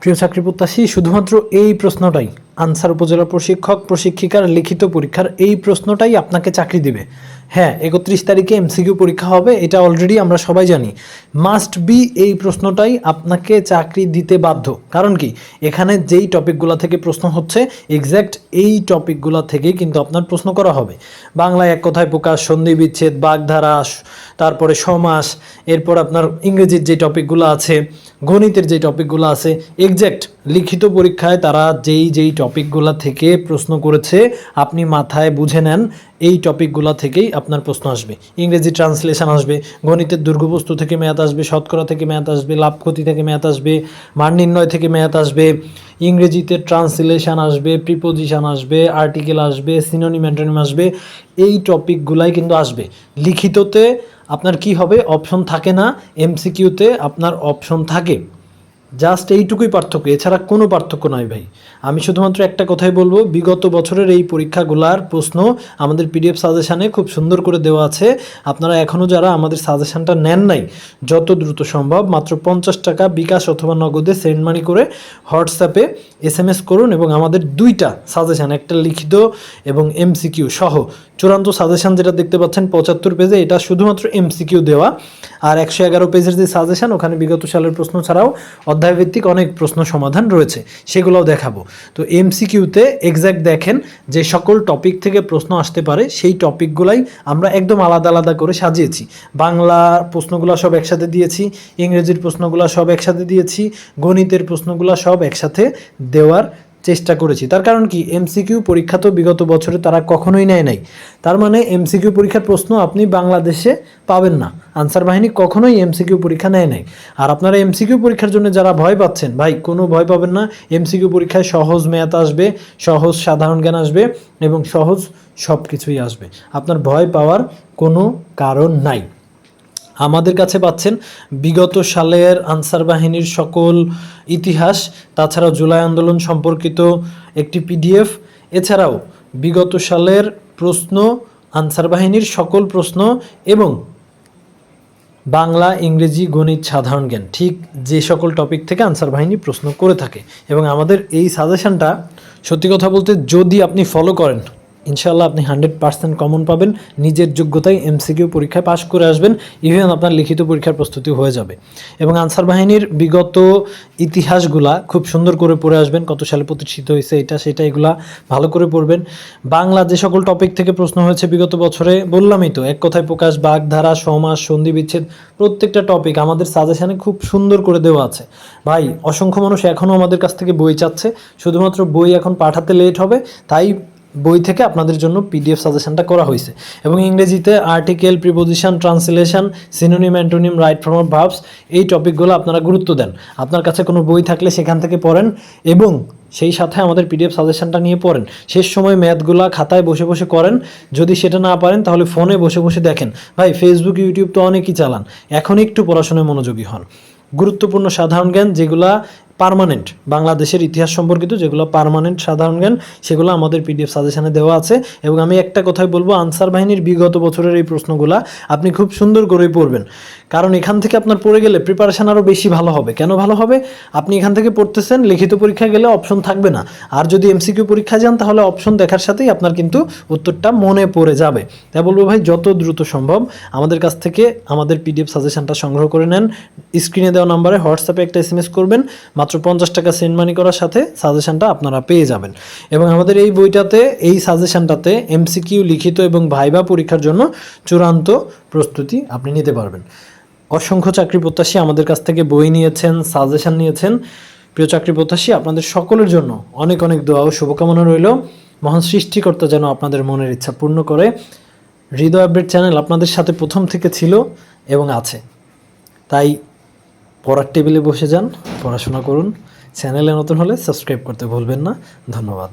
প্রিয় চাকরি প্রত্যাশী শুধুমাত্র এই প্রশ্নটাই। আনসার উপজেলা প্রশিক্ষক, প্রশিক্ষিকার লিখিত পরীক্ষার এই প্রশ্নটাই আপনাকে চাকরি দিবে। হ্যাঁ একত্রিশ তারিখে এমসিকিউ পরীক্ষা হবে, এটা অলরেডি আমরা সবাই জানি। মাস্ট বি এই প্রশ্নটাই আপনাকে চাকরি দিতে বাধ্য। কারণ কি? এখানে যেই টপিকগুলো থেকে প্রশ্ন হচ্ছে এক্স্যাক্ট এই টপিকগুলো থেকেই কিন্তু আপনার প্রশ্ন করা হবে। বাংলায় এক কথায় প্রকাশ, সন্ধি বিচ্ছেদ, বাগধারা তারপরে সমাস, এরপর আপনার ইংরেজির যে টপিকগুলো আছে, গণিতের যে টপিকগুলো আছে এক্স্যাক্ট লিখিত পরীক্ষায় তারা যেই যেই টপিকগুলো থেকে প্রশ্ন করেছে, আপনি মাথায় বুঝে নেন, এই টপিকগুলো থেকেই আপনার প্রশ্ন আসবে। ইংরেজি ট্রান্সলেশন আসবে, গণিতের দুর্গবস্তু থেকে ম্যাথ আসবে, শতকরা থেকে ম্যাথ আসবে, লাভ ক্ষতি থেকে ম্যাথ আসবে, মান নির্ণয় থেকে ম্যাথ আসবে, ইংরেজিতে ট্রান্সলেশন আসবে, প্রিপোজিশন আসবে, আর্টিকেল আসবে, সিনোনিম, অ্যান্টোনিম আসবে, এই টপিকগুলাই কিন্তু আসবে। লিখিততে আপনার কি হবে? অপশন থাকে না, এমসিকিউতে আপনার অপশন থাকে। জাস্ট এইটুকুই পার্থক্য, এছাড়া কোনো পার্থক্য নয় ভাই। আমি শুধুমাত্র একটা কথাই বলব, বিগত বছরের এই পরীক্ষাগুলার প্রশ্ন আমাদের পিডিএফ সাজেশানে খুব সুন্দর করে দেওয়া আছে। আপনারা এখনও যারা আমাদের সাজেশানটা নেন নাই, যত দ্রুত সম্ভব, মাত্র পঞ্চাশ টাকা বিকাশ অথবা নগদে সেন্ড মানি করে হোয়াটসঅ্যাপে এস এম এস করুন এবং আমাদের দুইটা সাজেশান, একটা লিখিত এবং এমসিকিউ সহ। চূড়ান্ত সাজেশান যেটা দেখতে পাচ্ছেন পঁচাত্তর পেজে, এটা শুধুমাত্র এমসিকিউ দেওয়া। আর একশো এগারো পেজের যে সাজেশান, ওখানে বিগত সালের প্রশ্ন ছাড়াও অধ্যায়ভিত্তিক অনেক প্রশ্ন সমাধান রয়েছে, সেগুলোও দেখাবো। তো এমসিকিউতে এক্স্যাক্ট দেখেন যে সকল টপিক থেকে প্রশ্ন আসতে পারে, সেই টপিকগুলাই আমরা একদম আলাদা আলাদা করে সাজিয়েছি। বাংলা প্রশ্নগুলো সব একসাথে দিয়েছি, ইংরেজির প্রশ্নগুলো সব একসাথে দিয়েছি, গণিতের প্রশ্নগুলো সব একসাথে দেওয়ার চেষ্টা করেছি। তার কারণ কি? এমসিকিউ পরীক্ষা তো বিগত বছরে তারা কখনোই নেয় নাই। তার মানে এমসিকিউ পরীক্ষার প্রশ্ন আপনি বাংলাদেশে পাবেন না। আনসার বাহিনী কখনোই এমসিকিউ পরীক্ষা নেয় নাই। আর আপনারা এমসিকিউ পরীক্ষার জন্য যারা ভয় পাচ্ছেন, ভাই, কোনো ভয় পাবেন না। এমসিকিউ পরীক্ষায় সহজ ম্যাথ আসবে, সহজ সাধারণ জ্ঞান আসবে এবং সহজ সব কিছুই আসবে। আপনার ভয় পাওয়ার কোনো কারণ নাই। আমাদের কাছে পাচ্ছেন বিগত সালের আনসার বাহিনীর সকল ইতিহাস, তাছাড়াও জুলাই আন্দোলন সম্পর্কিত একটি পিডিএফ। এছাড়াও বিগত সালের প্রশ্ন, আনসার বাহিনীর সকল প্রশ্ন এবং বাংলা, ইংরেজি, গণিত, সাধারণ জ্ঞান, ঠিক যে সকল টপিক থেকে আনসার বাহিনী প্রশ্ন করে থাকে। এবং আমাদের এই সাজেশনটা সত্যি কথা বলতে যদি আপনি ফলো করেন ইনশাল্লাহ আপনি হান্ড্রেড পার্সেন্ট কমন পাবেন। নিজের যোগ্যতায় এমসিকিউ পরীক্ষায় পাশ করে আসবেন। ইভেন আপনার লিখিত পরীক্ষার প্রস্তুতি হয়ে যাবে। এবং আনসার বাহিনীর বিগত ইতিহাসগুলা খুব সুন্দর করে পড়ে আসবেন। কত সালে প্রতিষ্ঠিত হয়েছে, এটা, সেটা, এগুলা ভালো করে পড়বেন। বাংলা যে সকল টপিক থেকে প্রশ্ন হয়েছে বিগত বছরে, বললামই তো, এক কথায় প্রকাশ, বাগধারা সমাস সন্ধি, বিচ্ছেদ, প্রত্যেকটা টপিক আমাদের সাজেশানে খুব সুন্দর করে দেওয়া আছে। ভাই, অসংখ্য মানুষ এখনও আমাদের কাছ থেকে বই চাচ্ছে। শুধুমাত্র বই এখন পাঠাতে লেট হবে, তাই বই থেকে আপনাদের জন্য পিডিএফ সাজেশনটা করা হয়েছে। এবং ইংরেজিতে article preposition translation synonym antonym right form of verbs এই টপিকগুলো আপনারা গুরুত্ব দেন। আপনার কাছে কোনো বই থাকলে সেখান থেকে পড়েন এবং সেই সাথে আমাদের পিডিএফ সাজেশনটা নিয়ে পড়েন। শেষ সময় ম্যাথগুলা খাতায় বসে বসে করেন। যদি সেটা না পারেন, তাহলে ফোনে বসে বসে দেখেন। ভাই ফেসবুক ইউটিউব তো অনেকই চালান। এখন একটু পড়াশোনায় মনোযোগী হন। গুরুত্বপূর্ণ সাধারণ জ্ঞান যেগুলা পার্মানেন্ট বাংলাদেশের ইতিহাস সম্পর্কিত যেগুলো পারমানেন্ট সাধারণ জ্ঞান, সেগুলো আমাদের পিডিএফ সাজেশনে দেওয়া আছে। এবং আমি একটা কথাই বলব আনসার বাহিনীর বিগত বছরের এই প্রশ্নগুলা আপনি খুব সুন্দর করে পড়বেন। কারণ এখান থেকে আপনার পড়ে গেলে প্রিপারেশন আরও বেশি ভালো হবে। কেন ভালো হবে? আপনি এখান থেকে পড়তেছেন, লিখিত পরীক্ষায় গেলে অপশন থাকবে না। আর যদি এমসিকিউ পরীক্ষায় যান, তাহলে অপশন দেখার সাথেই আপনার কিন্তু উত্তরটা মনে পড়ে যাবে। তাই বলব ভাই, যত দ্রুত সম্ভব আমাদের কাছ থেকে আমাদের পিডিএফ সাজেশনটা সংগ্রহ করে নেন। স্ক্রিনে দেওয়া নাম্বারে হোয়াটসঅ্যাপে একটা এস করবেন। মাত্র পঞ্চাশ টাকা সেন্ড মানি করার সাথে সাজেশনটা আপনারা পেয়ে যাবেন। এবং আমাদের এই বইটাতে, এই সাজেশনটাতে এমসিকিউ লিখিত এবং ভাইবা পরীক্ষার জন্য চূড়ান্ত প্রস্তুতি আপনি নিতে পারবেন। অসংখ্য চাকরি প্রত্যাশী আমাদের কাছ থেকে বই নিয়েছেন সাজেশান নিয়েছেন। প্রিয় চাকরি প্রত্যাশী, আপনাদের সকলের জন্য অনেক অনেক দোয়া ও শুভকামনা রইল। মহান সৃষ্টিকর্তা যেন আপনাদের মনের ইচ্ছা পূর্ণ করে। হৃদয় আপডেট চ্যানেল আপনাদের সাথে প্রথম থেকে ছিল এবং আছে। তাই পড়ার টেবিলে বসে যান পড়াশোনা করুন। চ্যানেলে নতুন হলে সাবস্ক্রাইব করতে ভুলবেন না। ধন্যবাদ।